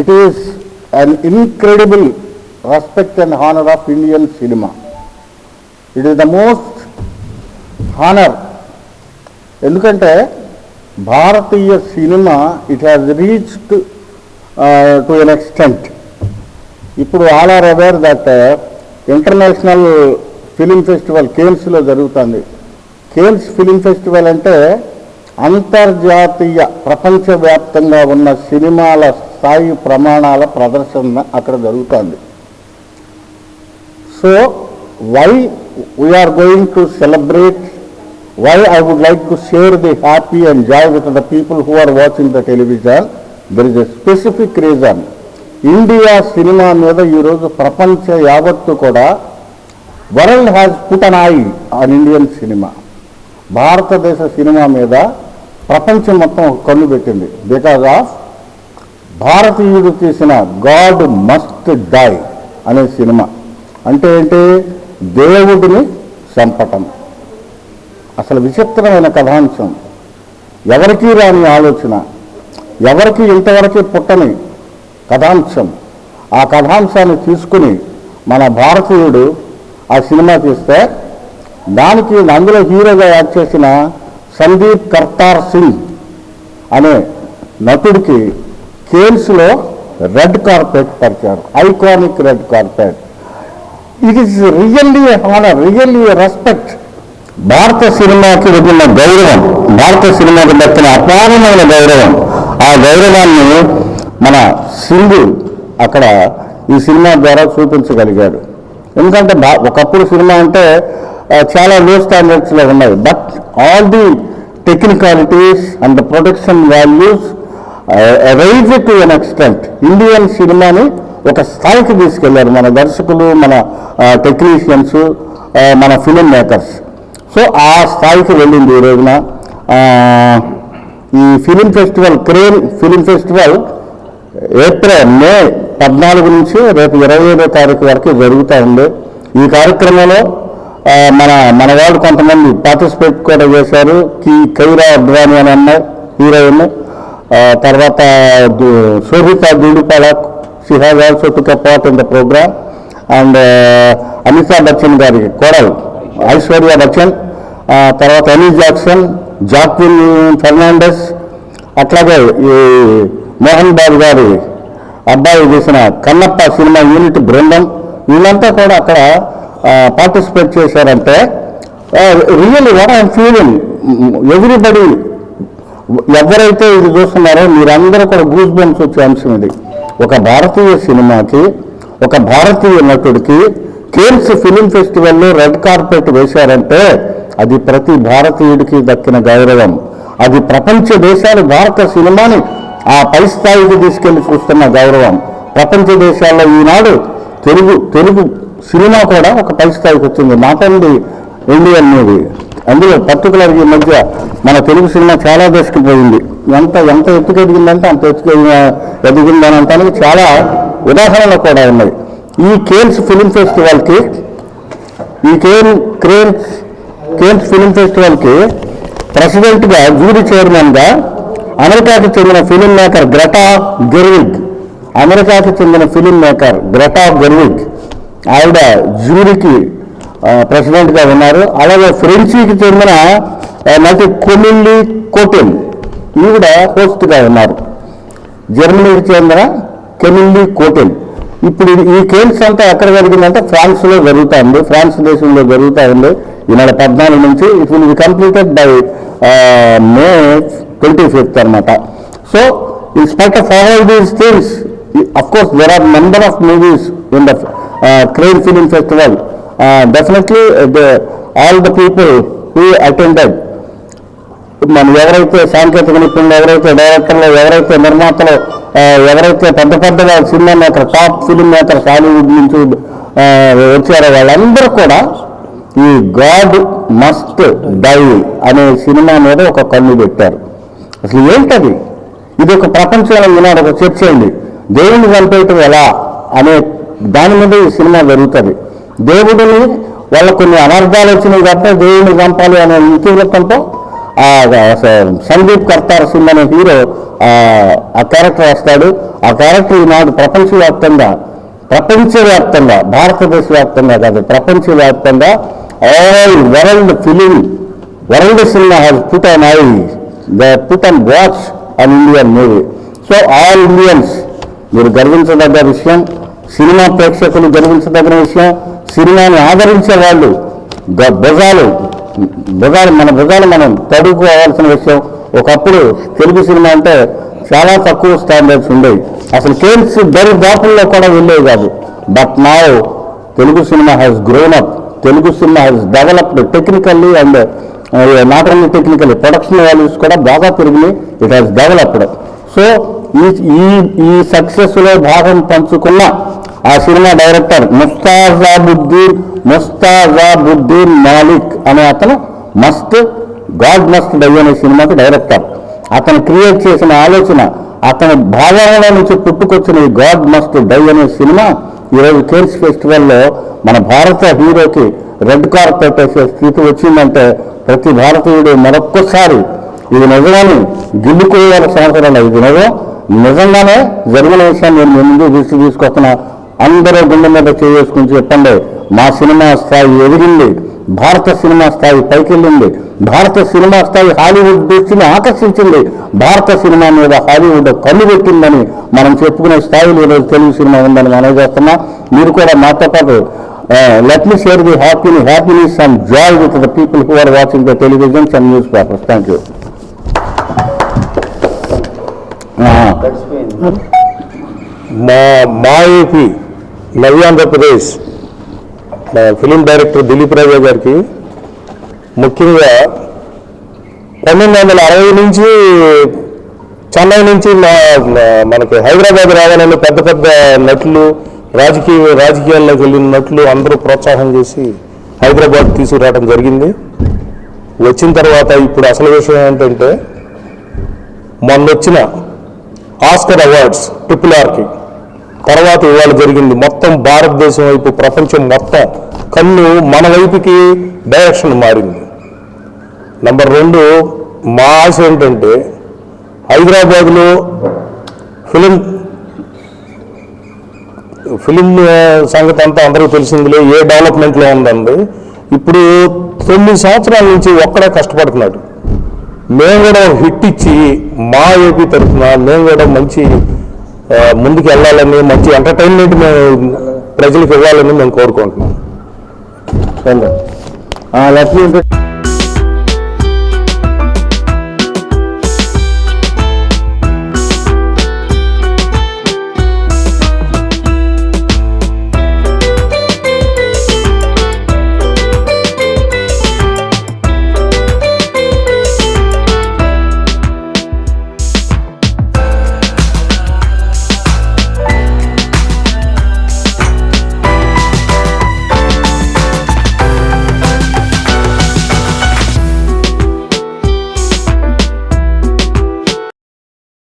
It is an incredible respect and honour of Indian cinema it is the most honour ఎందుకంటే భారతీయ cinema it has reached to an extent ఇప్పుడు all are aware that international film festival కేమ్స్లో జరుగుతుంది. Cannes film festival అంటే అంతర్జాతీయ ప్రపంచవ్యాప్తంగా ఉన్న సినిమాల స్థాయి ప్రమాణాల ప్రదర్శన అక్కడ జరుగుతుంది. So why we're going to celebrate why I would like to share the happy and joy with the people who are watching the television there is a specific reason India cinema మీద ఈరోజు ప్రపంచ యావత్తు కూడా world has put an eye on Indian cinema భారతదేశ cinema మీద ప్రపంచం మొత్తం కళ్ళు కన్ను పెట్టింది. బికాజ్ ఆఫ్ భారతీయుడు తీసిన గాడ్ మస్ట్ డై అనే సినిమా. అంటే ఏంటి? దేవుడిని చంపటం. అసలు విచిత్రమైన కథాంశం. ఎవరికీ రాని ఆలోచన. ఎవరికి ఇంతవరకు పుట్టని కథాంశం. ఆ కథాంశాన్ని తీసుకుని మన భారతీయుడు ఆ సినిమా తీస్తే దానికి అందులో హీరోగా యాక్ట్ చేసిన సందీప్ కర్తార్ సింగ్ అనే నటుడికి కేన్స్లో రెడ్ కార్పెట్ పరిచారు. Iconic red carpet. It is really honour really respect భారత సినిమాకి ఉన్న గౌరవం భారత సినిమాకి దక్కిన అపారమైన గౌరవం. ఆ గౌరవాన్ని మన సింధు అక్కడ ఈ సినిమా ద్వారా చూపించగలిగాడు. ఎందుకంటే ఒకప్పుడు సినిమా అంటే చాలా లో స్టాండర్డ్స్లో ఉన్నాయి. But all the technicalities and the production values rise to an extent Indian సినిమాని ఒక స్థాయికి తీసుకెళ్ళారు మన దర్శకులు మన టెక్నీషియన్స్ మన ఫిలిం మేకర్స్ సో ఆ స్థాయికి వెళ్ళింది ఈ రోజున. ఈ ఫిలిం ఫెస్టివల్ క్రేన్ ఫిలిం ఫెస్టివల్ ఏప్రిల్ మే పద్నాలుగు నుంచి రేపు ఇరవై ఐదో తారీఖు వరకు జరుగుతూ ఉంది. ఈ కార్యక్రమంలో మన మన వాళ్ళు కొంతమంది పార్టిసిపేట్ కూడా చేశారు. కీ కైరా అద్వాని అని అమ్మాయి హీరోయిన్. తర్వాత Sobhita Dhulipala she has also took part in the programme. And Amitabh Bachchan గారి కోడలు ఐశ్వర్య బచ్చన్. తర్వాత అనీ జాక్సన్ జాక్విన్ ఫెర్నాండెస్. అట్లాగే ఈ మోహన్ బాబు గారి అబ్బాయి చేసిన కన్నప్ప సినిమా యూనిట్ బృందం. వీళ్ళంతా కూడా అక్కడ పార్టిసిపేట్ చేశారంటే really what I'm feeling everybody ఎవరైతే ఇది చూస్తున్నారో మీరందరూ కూడా గూస్ బంప్స్ వచ్చే అంశం ఇది. ఒక భారతీయ సినిమాకి ఒక భారతీయ నటుడికి కేమ్స్ ఫిలిం ఫెస్టివల్లో రెడ్ కార్పెట్ వేశారంటే అది ప్రతి భారతీయుడికి దక్కిన గౌరవం. అది ప్రపంచ దేశాలు భారత సినిమాని ఆ పై స్థాయికి తీసుకెళ్ళి చూస్తున్న గౌరవం. ప్రపంచ దేశాల్లో ఈనాడు తెలుగు తెలుగు సినిమా కూడా ఒక పై స్థాయికి వచ్చింది. Not only Indian movie. అందులో పర్టికులర్ ఈ మధ్య మన తెలుగు సినిమా చాలా దశకుపోయింది ఎంత ఎంత ఎత్తుకు ఎదిగిందంటే అంత ఎత్తుకు ఎదిగిన- ఎదిగిందని అంటానికి చాలా ఉదాహరణలు కూడా ఉన్నాయి. ఈ కేన్స్ ఫిలిం ఫెస్టివల్కి ఈ కేన్ క్రేన్స్ కేన్స్ ఫిలిం ఫెస్టివల్కి ప్రెసిడెంట్గా జూరీ చైర్మన్గా అమెరికాకు చెందిన ఫిలిం మేకర్ గ్రెటా గెర్విగ్ అమెరికాకు చెందిన ఫిలిం మేకర్ గ్రెటా గెర్విగ్ ఆవిడ జ్యూరీకి ప్రెసిడెంట్గా ఉన్నారు. అలాగే ఫ్రెంచికి చెందిన నటి కొమిల్లి కోటిన్ ఈవిడ హోస్ట్గా ఉన్నారు. జర్మనీకి చెందిన కెమిల్లి కోటెన్ ఇప్పుడు ఈ కేమ్స్ అంతా ఎక్కడ జరిగిందంటే ఫ్రాన్స్లో జరుగుతూ ఉంది ఫ్రాన్స్ దేశంలో జరుగుతూ ఉంది ఈనాడు పద్నాలుగు నుంచి it will be completed by May twenty fifth అనమాట so in spite of all these things of course there are number of movies in the crane film festival definitely all the people he attended మనం ఎవరైతే సాంకేతిక నిపుణులు ఎవరైతే డైరెక్టర్లు ఎవరైతే నిర్మాతలు ఎవరైతే పెద్ద పెద్దగా cinema maker top film makers Hollywood నుంచి వచ్చారో వాళ్ళందరూ కూడా ఈ గాడ్ మస్ట్ డై అనే సినిమా మీద ఒక కన్ను పెట్టారు. అసలు ఏంటది? ఇది ఒక ప్రపంచంలో ఈనాడు ఒక చర్చ అండి. దేవుడిని చంపేయటం ఎలా? అనే దాని మీద ఈ సినిమా జరుగుతుంది దేవుడిని వాళ్ళ కొన్ని అనర్థాలు వచ్చినాయి తప్ప దేవుడిని చంపాలి అనే ఇతివృత్తంతో సందీప్ కర్తార్ సింగ్ అనే హీరో ఆ క్యారెక్టర్ వస్తాడు. ఆ క్యారెక్టర్ ఈనాడు ప్రపంచవ్యాప్తంగా ప్రపంచవ్యాప్తంగా భారతదేశ వ్యాప్తంగా కాదు ప్రపంచవ్యాప్తంగా all world film world cinema has put an eye the put an watch an Indian movie so all Indians మీరు గర్వించదగ్గ విషయం. సినిమా ప్రేక్షకులు గర్వించదగిన విషయం సినిమాని ఆదరించే వాళ్ళు భుజాలు భుజాలు మన భుజాలు మనం తడుకోవాల్సిన విషయం. ఒకప్పుడు తెలుగు సినిమా అంటే చాలా తక్కువ స్టాండర్డ్స్ ఉండేవి. అసలు కేమ్స్ దరి దాపుల్లో కూడా వెళ్ళేవి కాదు. బట్ నా Telugu cinema has grown up Telugu cinema has developed technically and not only technically production values కూడా బాగా పెరిగినాయి. ఇట్ హాస్ డెవలప్డ్ సో ఈ ఈ ఈ సక్సెస్లో భాగం పంచుకున్న ఆ సినిమా డైరెక్టర్ ముస్తాజాబుద్దీన్ ముస్తాజాబుద్దీన్ మాలిక్ అనే అతను మస్ట్ గాడ్ మస్ట్ డై అనే సినిమాకి డైరెక్టర్. అతను క్రియేట్ చేసిన ఆలోచన అతని భావనల నుంచి పుట్టుకొచ్చిన ఈ గాడ్ మస్ట్ డై అనే సినిమా ఈరోజు కేన్స్ ఫెస్టివల్లో మన భారత హీరోకి రెడ్ కార్పెట్ వేసే స్థితి వచ్చిందంటే ప్రతి భారతీయుడు మరొక్కసారి ఇది నిజమని గిల్లుకోవాల్సిన అవసరం లేదు ఇది నిజం. నిజంగానే జరిగిన విషయాన్ని నేను ముందు దృష్టి తీసుకొస్తున్నా అందరూ గుండె మీద చేసుకుని చెప్పండి. మా సినిమా స్థాయి ఎదిగింది భారత సినిమా స్థాయి పైకి వెళ్ళింది భారత సినిమా స్థాయి హాలీవుడ్ దృష్టిని ఆకర్షించింది. భారత సినిమా మీద హాలీవుడ్ కన్ను పెట్టిందని మనం చెప్పుకునే స్థాయిలో ఈరోజు తెలుగు సినిమా ఉందని మనం చేస్తున్నా. మీరు కూడా మాతో పాటు let me share the happy happiness and joy with the people who are watching the televisions and newspapers thank you మా మా ఏపీ నవ్య ఆంధ్రప్రదేశ్ మా ఫిలిం డైరెక్టర్ దిలీప్ రాజా గారికి ముఖ్యంగా పంతొమ్మిది వందల అరవై నుంచి చెన్నై నుంచి మా మనకి హైదరాబాద్ రావాలని పెద్ద పెద్ద నటులు రాజకీయ రాజకీయాల్లోకి వెళ్ళిన నటులు అందరూ ప్రోత్సాహం చేసి హైదరాబాద్ తీసుకురావడం జరిగింది. వచ్చిన తర్వాత ఇప్పుడు అసలు విషయం ఏంటంటే మొన్న వచ్చిన ఆస్కర్ అవార్డ్స్ ట్రిపుల్ ఆర్కి. తర్వాత ఇవాళ జరిగింది మొత్తం భారతదేశం వైపు ప్రపంచం మొత్తం కన్ను మన వైపుకి డైరెక్షన్ మారింది. నంబర్ రెండు మా ఆశ ఏంటంటే హైదరాబాద్లో ఫిలిం ఫిలిం సంగతి అంతా అందరికీ తెలిసిందిలే ఏ డెవలప్మెంట్లో ఉందండి. ఇప్పుడు తొమ్మిది సంవత్సరాల నుంచి ఒక్కడే కష్టపడుతున్నాడు. మేము కూడా హిట్ ఇచ్చి మా ఏపీ తరఫున మేము కూడా మంచి ముందుకు వెళ్ళాలని మంచి ఎంటర్టైన్మెంట్ మేము ప్రజలకు ఇవ్వాలని మేము కోరుకుంటున్నాం. లక్ష్మీ